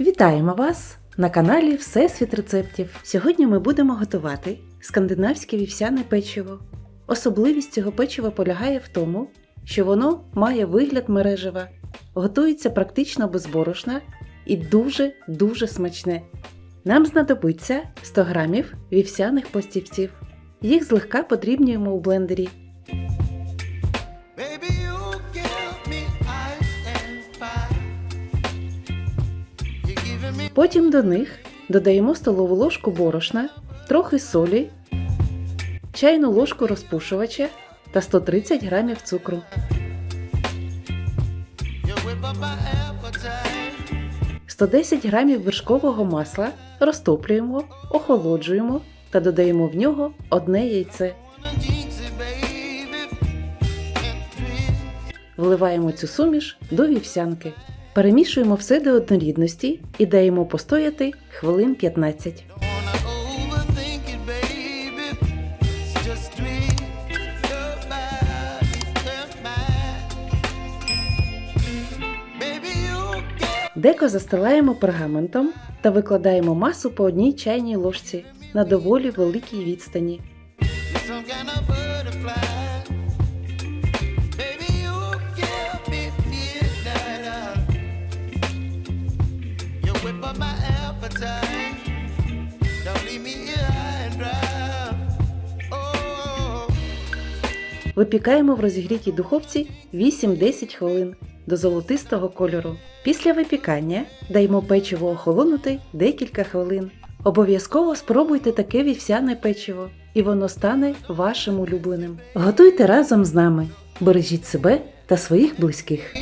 Вітаємо вас на каналі Всесвіт рецептів. Сьогодні ми будемо готувати скандинавське вівсяне печиво. Особливість цього печива полягає в тому, що воно має вигляд мережева, готується практично без борошна і дуже-дуже смачне. Нам знадобиться 100 грамів вівсяних пластівців. Їх злегка подрібнюємо у блендері. Потім до них додаємо столову ложку борошна, трохи солі, чайну ложку розпушувача та 130 грамів цукру. you whip up my appetite. 110 грамів вершкового масла розтоплюємо, охолоджуємо та додаємо в нього одне яйце. Вливаємо цю суміш до вівсянки. Перемішуємо все до однорідності і даємо постояти хвилин 15. Don't wanna overthink it, baby. It's just twist your body, your mind. Baby, you give Деко застилаємо пергаментом та викладаємо масу по одній чайній ложці на доволі великій відстані. Up my appetite. Don't leave me here and dry. Oh. Випікаємо в розігрітій духовці 8-10 хвилин до золотистого кольору. Після випікання даємо печиво охолонути декілька хвилин. Обов'язково спробуйте таке вівсяне печиво, і воно стане вашим улюбленим. Готуйте разом з нами. Бережіть себе та своїх близьких.